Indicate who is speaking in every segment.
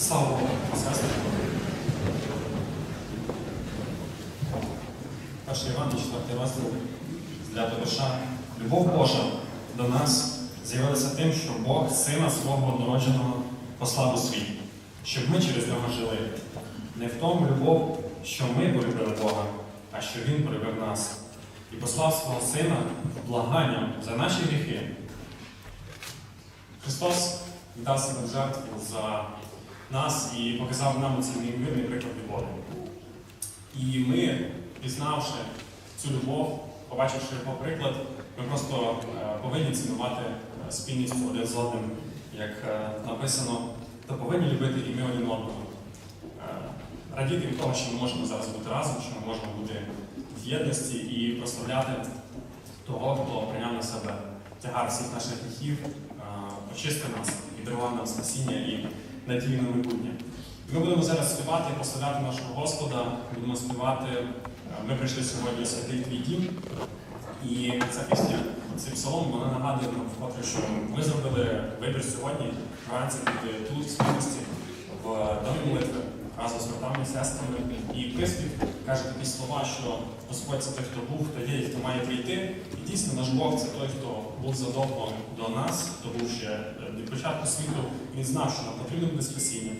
Speaker 1: Слава сестри. Перший Іван, 4 розділ для Тоша. Любов Божа до нас з'явилася тим, що Бог Сина свого однородженого послав у світ, щоб ми через нього жили. Не в тому любов, що ми полюбили Бога, а що Він полюбив нас і послав свого Сина благанням за наші гріхи. Христос віддав себе жертву за нас і показав нам цей неймовірний приклад любові. І ми, пізнавши цю любов, побачивши його приклад, ми просто е, повинні цінувати е, спільність один з одним, як е, написано, то повинні любити і ми один одного. Радіти від того, що ми можемо зараз бути разом, що ми можемо бути в єдності і прославляти того, хто прийняв на себе тягар всіх наших гріхів, очистив нас і дарував нам спасіння і надію на майбутнє. Ми будемо зараз співати прославляти нашого Господа, будемо співати. е, Ми прийшли сьогодні святий твій дім. І ця пісня, цей псалом, вона нагадує нам вкотре, що ми зробили вибір сьогодні вранці бути тут, в спільності, в домі молитви разом з братами сестрами. І приспів каже такі слова, що Господь це той, хто був, хто є хто має прийти. І дійсно наш Бог це той, хто був задовго до нас, хто був ще початку світу. Він знав, що нам потрібно буде спасіння.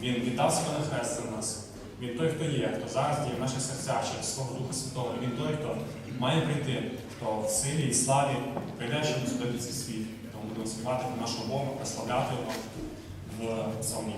Speaker 1: Він віддав себе на хрест за нас. Він той, хто є, хто зараз діє в наших серцях через свого Духа Святого. Він той, хто має прийти, хто в силі і славі прийде, щоб зробити цей світ. Тому будемо співати нашого Бога, прославляти його в псалмі.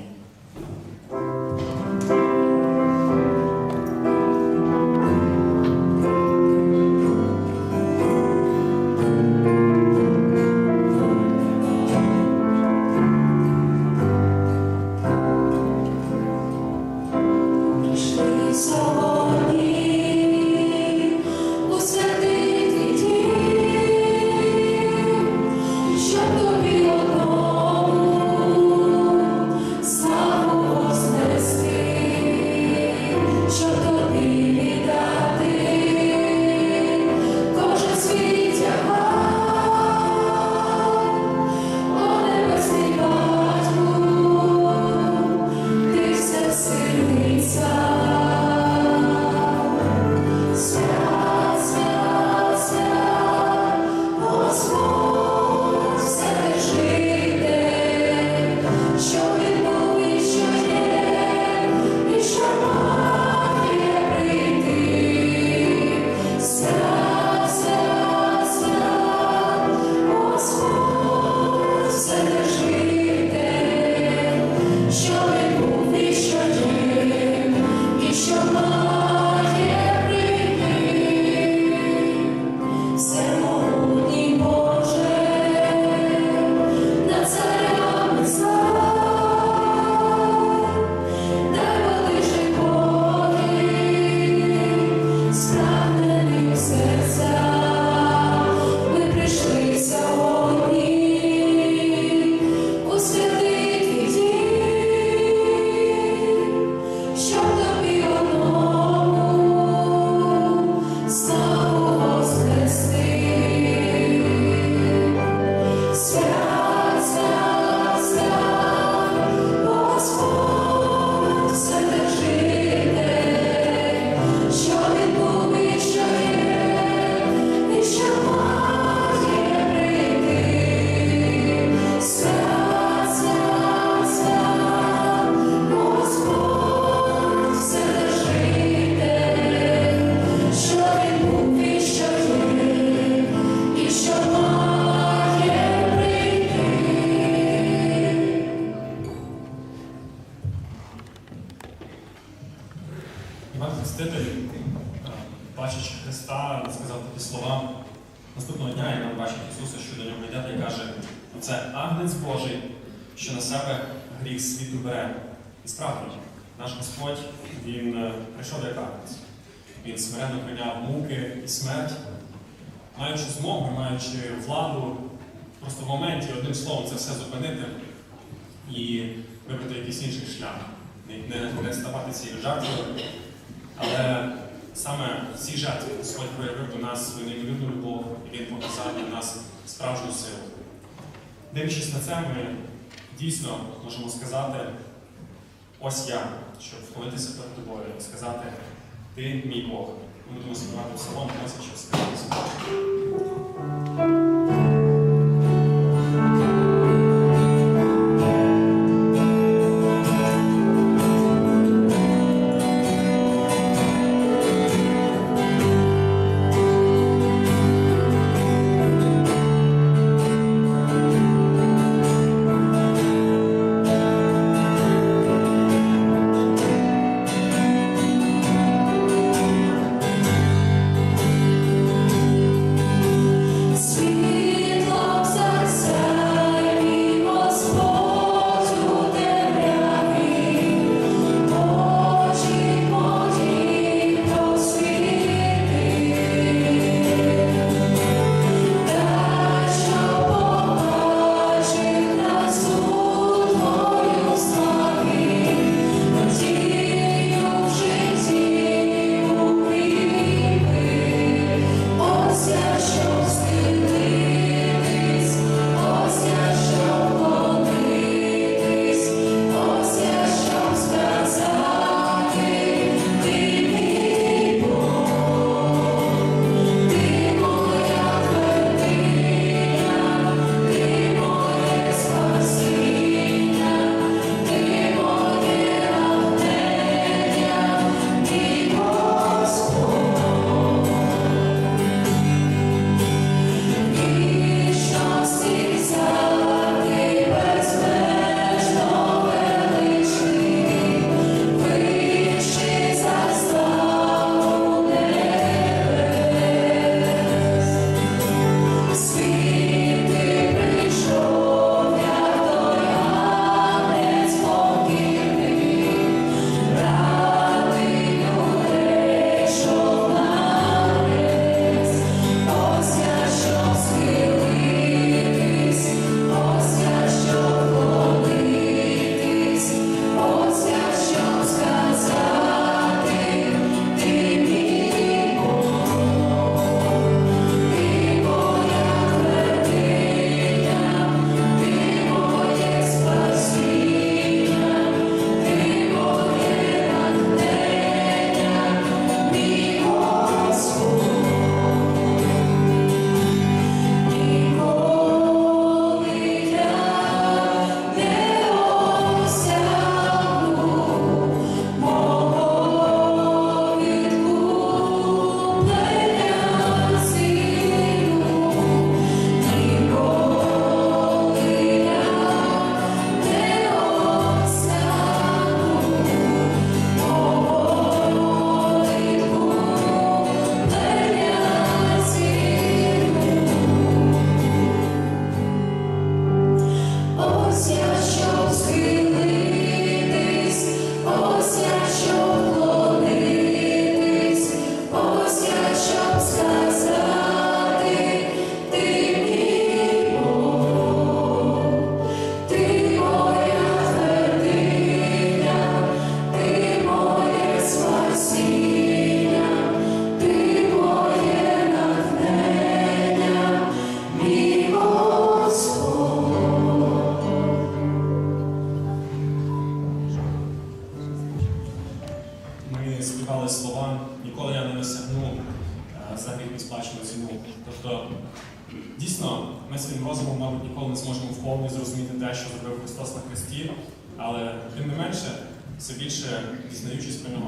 Speaker 1: Іван Хреститель, е, бачачи Христа, сказав такі слова. Наступного дня Іван бачить Ісуса, що до нього йде й каже, це агнець Божий, що на себе гріх світу бере. І справді, наш Господь, Він е, прийшов як агнець. Він смиренно прийняв муки і смерть, маючи змогу, маючи владу, просто в моменті одним словом це все зупинити і вибрати якийсь інший шлях. Не, не ставати цією жертвою, але саме в цій жертві Господь проявив до нас свою неймовірну любов, і Він показав для нас справжню силу. Дивлячись на це, ми дійсно можемо сказати, ось я, щоб вхилитися перед тобою сказати, ти мій Бог. Ми будемо співати псалом, молитися, щоб сказати.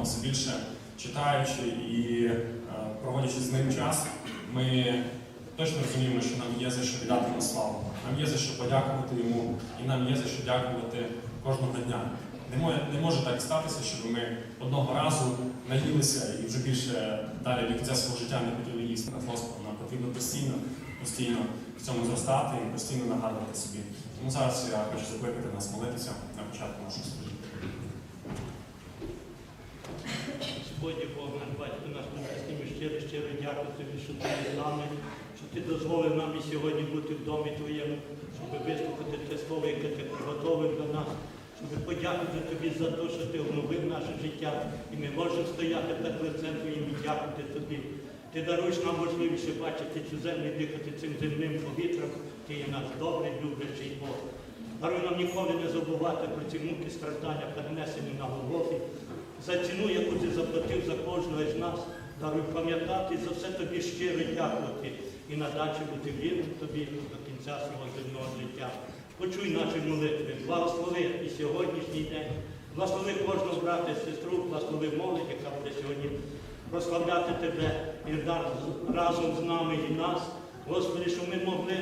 Speaker 1: Дізнаючись все більше читаючи і е, проводячи з ним час, ми точно розуміємо, що нам є за що віддати йому славу. Нам є за що подякувати йому, і нам є за що дякувати кожного дня. Не може, так статися, щоб ми одного разу наїлися і вже більше далі до кінця свого життя не хотіли їсти над Господом. Нам потрібно постійно, постійно в цьому зростати і постійно нагадувати собі. Тому зараз я хочу закликати нас молитися на початку нашого служіння.
Speaker 2: Господи Бог наш батько наш небесний, ми щиро, щиро дякую тобі, що ти є з нами, що ти дозволив нам і сьогодні бути в домі Твоєму, щоб вислухати те слово, яке ти приготовив до нас, щоб подякувати тобі за те, що ти обновив наше життя, і ми можемо стояти перед лицем Твоїм і дякувати тобі. Ти даруєш нам можливість бачити цю землю, дихати цим земним повітрям. Ти є наш добрий, люблячий Бог. Даруй нам ніколи не забувати про ці муки страждання, перенесені на Голгофі, за ціну, яку ти заплатив за кожного з нас. Даруй пам'ятати за все тобі щиро дякувати і надачі бути вірним тобі до кінця свого земного життя. Почуй наші молитви, благослови і сьогоднішній день. Благослови кожного брата і сестру, благослови молодь, яка буде сьогодні прославляти тебе і разом з нами і нас. Господи, щоб ми могли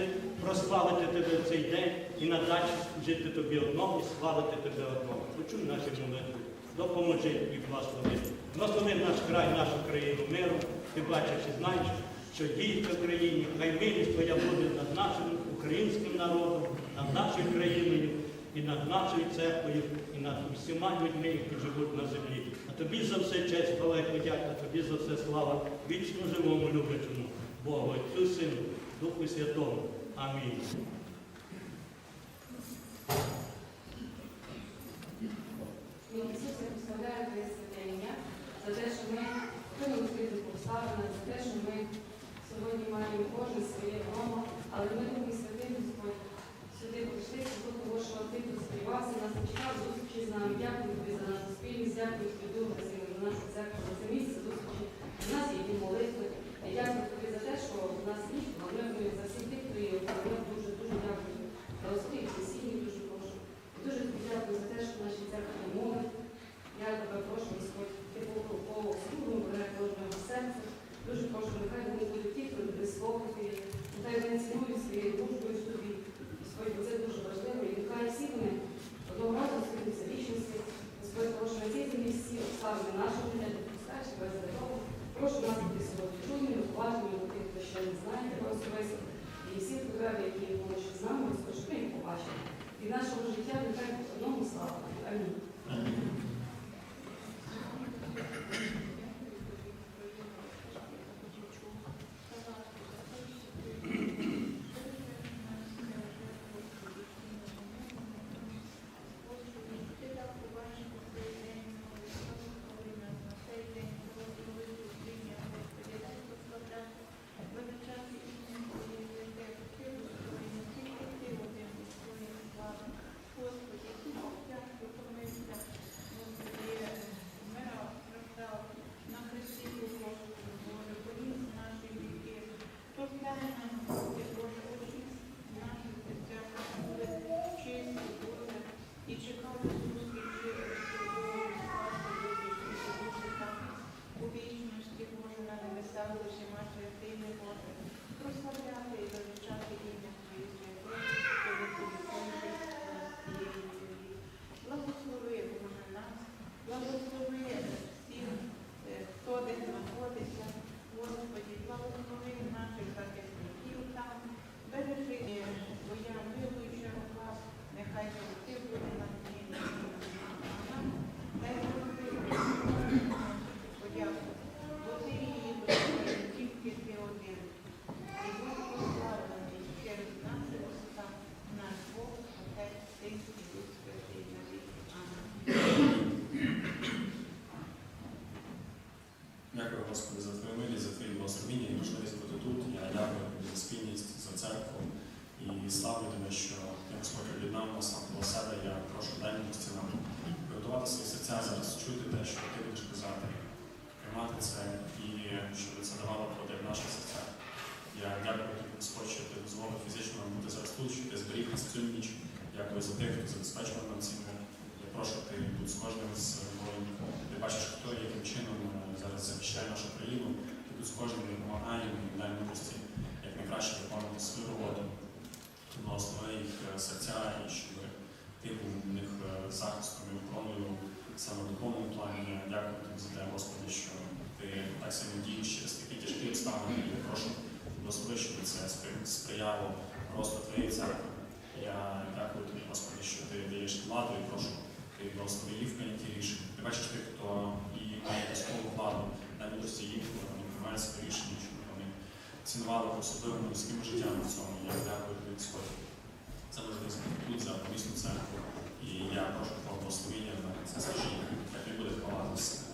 Speaker 2: прославити Тебе в цей день і надалі жити Тобі одному і славити Тебе одному. Почуй наші молитви, допоможи і благослови. Благослови наш край, нашу країну миру. Ти бачиш і знаєш, що діється в країні, хай милість Твоя буде над нашим українським народом, над нашою країною і над нашою церквою, і над усіма людьми, які живуть на землі. А тобі за все честь, і подяка, тобі за все слава, вічно живому, люблячому Богу, Отцю, Сину, Духу Святому. Амінь.
Speaker 3: Мій Ісус, я представляю Твоє святе за те, що ми світлих обставин, за те, що ми
Speaker 1: саме в духовному плані. Дякую тобі за те, Господи, що ти так само дієш через такі тяжкі обставини. Я прошу Господи, щоб це сприяло росту твоєї церкви. Я дякую тобі, Господи, що ти даєш владу і прошу ти благослови в прийнятті рішення. Ти бачиш тих, хто і має військову владу, навіть усі їх, вони приймають свої рішення, щоб вони цінували особливим людським життям на цьому. Я дякую тобі, Господи.
Speaker 4: Це можливість тут за місну церкву. І я прошу про благословення. sensational technical cause